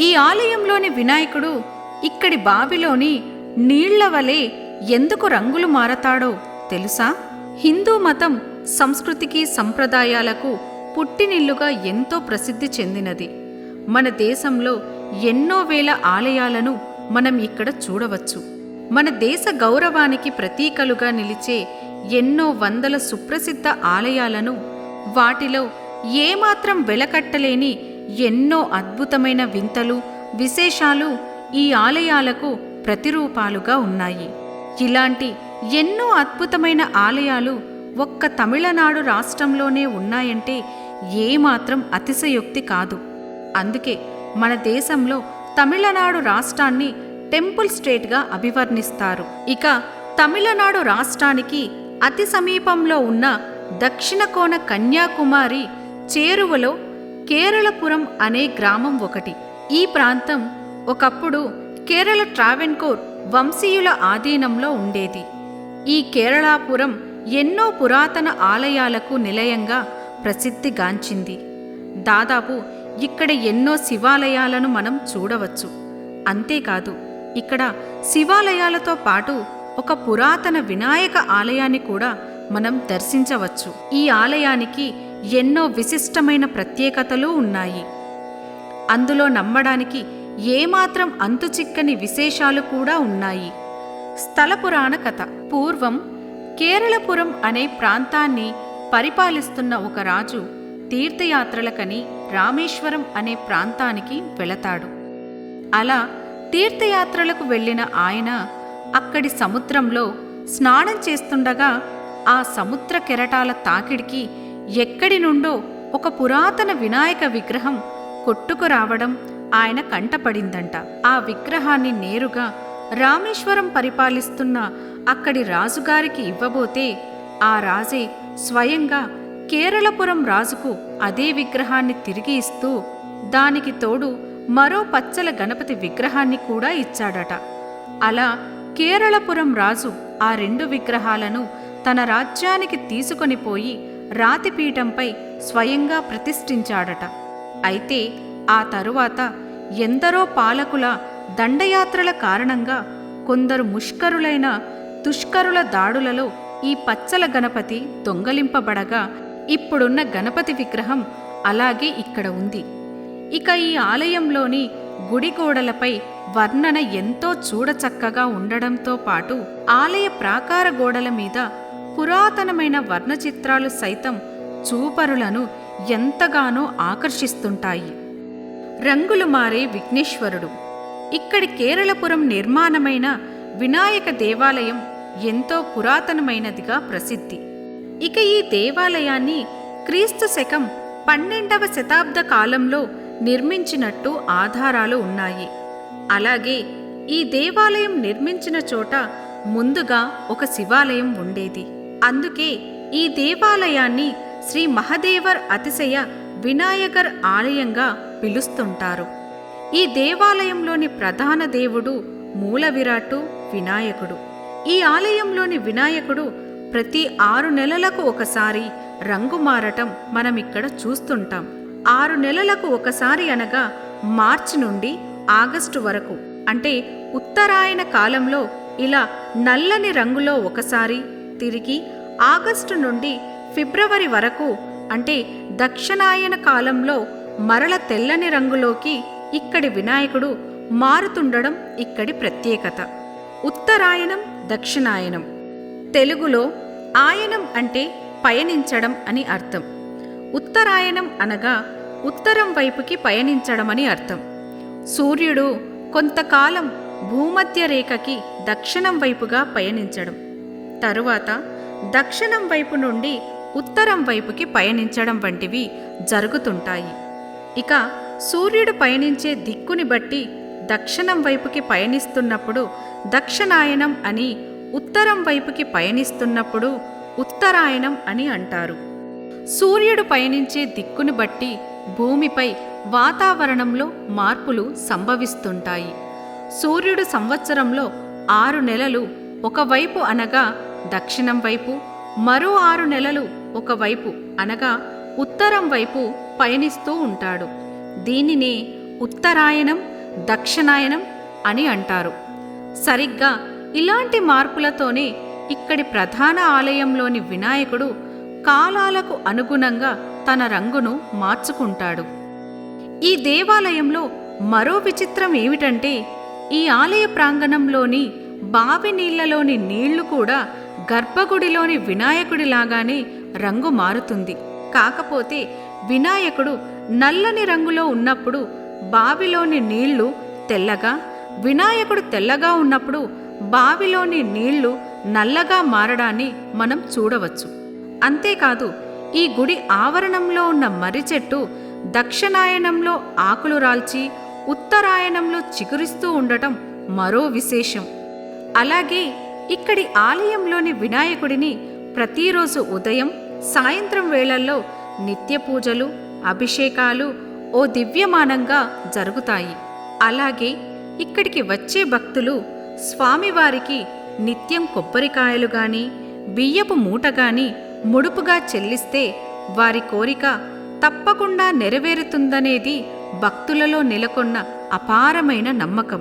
ఈ ఆలయంలోని వినాయకుడు ఇక్కడి బావిలోని నీళ్ళ వలె ఎందుకు రంగులు మారతాడో తెలుసా? హిందూ మతం సంస్కృతికి సంప్రదాయాలకు పుట్టినిల్లుగా ఎంతో ప్రసిద్ధి చెందినది. మన దేశంలో ఎన్నో వేల ఆలయాలను మనం ఇక్కడ చూడవచ్చు. మన దేశ గౌరవానికి ప్రతీకలుగా నిలిచే ఎన్నో వందల సుప్రసిద్ధ ఆలయాలను వాటిలో ఏమాత్రం వెలకట్టలేని ఎన్నో అద్భుతమైన వింతలు విశేషాలు ఈ ఆలయాలకు ప్రతిరూపాలుగా ఉన్నాయి. ఇలాంటి ఎన్నో అద్భుతమైన ఆలయాలు ఒక్క తమిళనాడు రాష్ట్రంలోనే ఉన్నాయంటే ఏమాత్రం అతిశయోక్తి కాదు. అందుకే మన దేశంలో తమిళనాడు రాష్ట్రాన్ని టెంపుల్ స్టేట్గా అభివర్ణిస్తారు. ఇక తమిళనాడు రాష్ట్రానికి అతి సమీపంలో ఉన్న దక్షిణ కోన కన్యాకుమారి చేరువలో కేరళపురం అనే గ్రామం ఒకటి. ఈ ప్రాంతం ఒకప్పుడు కేరళ ట్రావెన్కోర్ వంశీయుల ఆధీనంలో ఉండేది. ఈ కేరళాపురం ఎన్నో పురాతన ఆలయాలకు నిలయంగా ప్రసిద్ధిగాంచింది. దాదాపు ఇక్కడ ఎన్నో శివాలయాలను మనం చూడవచ్చు. అంతేకాదు ఇక్కడ శివాలయాలతో పాటు ఒక పురాతన వినాయక ఆలయాన్ని కూడా మనం దర్శించవచ్చు. ఈ ఆలయానికి ఎన్నో విశిష్టమైన ప్రత్యేకతలు ఉన్నాయి. అందులో నమ్మడానికి ఏమాత్రం అంతుచిక్కని విశేషాలు కూడా ఉన్నాయి. స్థల పురాణ కథ. పూర్వం కేరళపురం అనే ప్రాంతాన్ని పరిపాలిస్తున్న ఒక రాజు తీర్థయాత్రలకని రామేశ్వరం అనే ప్రాంతానికి వెళతాడు. అలా తీర్థయాత్రలకు వెళ్ళిన ఆయన అక్కడి సముద్రంలో స్నానం చేస్తుండగా ఆ సముద్ర కెరటాల తాకిడికి ఎక్కడి నుండో ఒక పురాతన వినాయక విగ్రహం కొట్టుకురావడం ఆయన కంటపడిందంట. ఆ విగ్రహాన్ని నేరుగా రామేశ్వరం పరిపాలిస్తున్న అక్కడి రాజుగారికి ఇవ్వబోతే ఆ రాజే స్వయంగా కేరళపురం రాజుకు అదే విగ్రహాన్ని తిరిగి ఇస్తూ దానికి తోడు మరో పచ్చల గణపతి విగ్రహాన్ని కూడా ఇచ్చాడట. అలా కేరళపురం రాజు ఆ రెండు విగ్రహాలను తన రాజ్యానికి తీసుకొని పోయి రాతిపీఠంపై స్వయంగా ప్రతిష్ఠించాడట. అయితే ఆ తరువాత ఎందరో పాలకుల దండయాత్రల కారణంగా కొందరు ముష్కరులైన దుష్కరుల దాడులలో ఈ పచ్చల గణపతి దొంగలింపబడగా ఇప్పుడున్న గణపతి విగ్రహం అలాగే ఇక్కడ ఉంది. ఇక ఈ ఆలయంలోని గుడి గోడలపై వర్ణన ఎంతో చూడచక్కగా ఉండడంతో పాటు ఆలయ ప్రాకార గోడల మీద పురాతనమైన వర్ణచిత్రాలు సైతం చూపరులను ఎంతగానో ఆకర్షిస్తుంటాయి. రంగులు మారే విఘ్నేశ్వరుడు. ఇక్కడి కేరళపురం నిర్మాణమైన వినాయక దేవాలయం ఎంతో పురాతనమైనదిగా ప్రసిద్ధి. ఇక ఈ దేవాలయాన్ని క్రీస్తు శకం పన్నెండవ శతాబ్ద కాలంలో నిర్మించినట్టు ఆధారాలు ఉన్నాయి. అలాగే ఈ దేవాలయం నిర్మించిన చోట ముందుగా ఒక శివాలయం ఉండేది. అందుకే ఈ దేవాలయాన్ని శ్రీ మహదేవర్ అతిశయ వినాయకర్ ఆలయంగా పిలుస్తుంటారు. ఈ దేవాలయంలోని ప్రధాన దేవుడు మూల విరాటు వినాయకుడు. ఈ ఆలయంలోని వినాయకుడు ప్రతి ఆరు నెలలకు ఒకసారి రంగు మారటం మనం ఇక్కడ చూస్తుంటాం. ఆరు నెలలకు ఒకసారి అనగా మార్చి నుండి ఆగస్టు వరకు. అంటే ఉత్తరాయణ కాలంలో ఇలా నల్లని రంగులో ఒకసారి తిరిగి ఆగస్టు నుండి ఫిబ్రవరి వరకు అంటే దక్షిణాయన కాలంలో మరల తెల్లని రంగులోకి ఇక్కడి వినాయకుడు మారుతుండడం ఇక్కడి ప్రత్యేకత. ఉత్తరాయణం దక్షిణాయనం. తెలుగులో ఆయనం అంటే పయనించడం అని అర్థం. ఉత్తరాయణం అనగా ఉత్తరం వైపుకి పయనించడం అని అర్థం. సూర్యుడు కొంతకాలం భూమధ్య రేఖకి దక్షిణం వైపుగా పయనించడం. తరువాత దక్షిణం వైపు నుండి ఉత్తరం వైపుకి పయనించడం వంటివి జరుగుతుంటాయి. ఇక సూర్యుడు పయనించే దిక్కుని బట్టి దక్షిణం వైపుకి పయనిస్తున్నప్పుడు దక్షిణాయనం అని ఉత్తరం వైపుకి పయనిస్తున్నప్పుడు ఉత్తరాయణం అని అంటారు. సూర్యుడు పయనించే దిక్కును బట్టి భూమిపై వాతావరణంలో మార్పులు సంభవిస్తుంటాయి. సూర్యుడు సంవత్సరంలో ఆరు నెలలు ఒకవైపు అనగా దక్షిణం వైపు మరో ఆరు నెలలు ఒకవైపు అనగా ఉత్తరం వైపు పయనిస్తూ ఉంటాడు. దీనినే ఉత్తరాయణం దక్షిణాయనం అని అంటారు. సరిగ్గా ఇలాంటి మార్పులతోనే ఇక్కడి ప్రధాన ఆలయంలోని వినాయకుడు కాలాలకు అనుగుణంగా తన రంగును మార్చుకుంటాడు. ఈ దేవాలయంలో మరో విచిత్రం ఏమిటంటే ఈ ఆలయ ప్రాంగణంలోని బావి నీళ్ళలోని నీళ్ళు కూడా గర్భగుడిలోని వినాయకుడిలాగానే రంగు మారుతుంది. కాకపోతే వినాయకుడు నల్లని రంగులో ఉన్నప్పుడు బావిలోని నీళ్ళు తెల్లగా వినాయకుడు తెల్లగా ఉన్నప్పుడు బావిలోని నీళ్ళు నల్లగా మారడాన్ని మనం చూడవచ్చు. అంతేకాదు ఈ గుడి ఆవరణంలో ఉన్న మర్రి చెట్టు దక్షిణాయనంలో ఆకులు రాల్చి ఉత్తరాయణంలో చిగురిస్తూ ఉండటం మరో విశేషం. అలాగే ఇక్కడి ఆలయంలోని వినాయకుడిని ప్రతిరోజు ఉదయం సాయంత్రం వేళల్లో నిత్య పూజలు అభిషేకాలు ఓ దివ్యమానంగా జరుగుతాయి. అలాగే ఇక్కడికి వచ్చే భక్తులు స్వామివారికి నిత్యం కొబ్బరికాయలు గాని బియ్యపు మూట గాని ముడుపుగా చెల్లిస్తే వారి కోరిక తప్పకుండా నెరవేరుతుందనేది భక్తులలో నెలకొన్న అపారమైన నమ్మకం.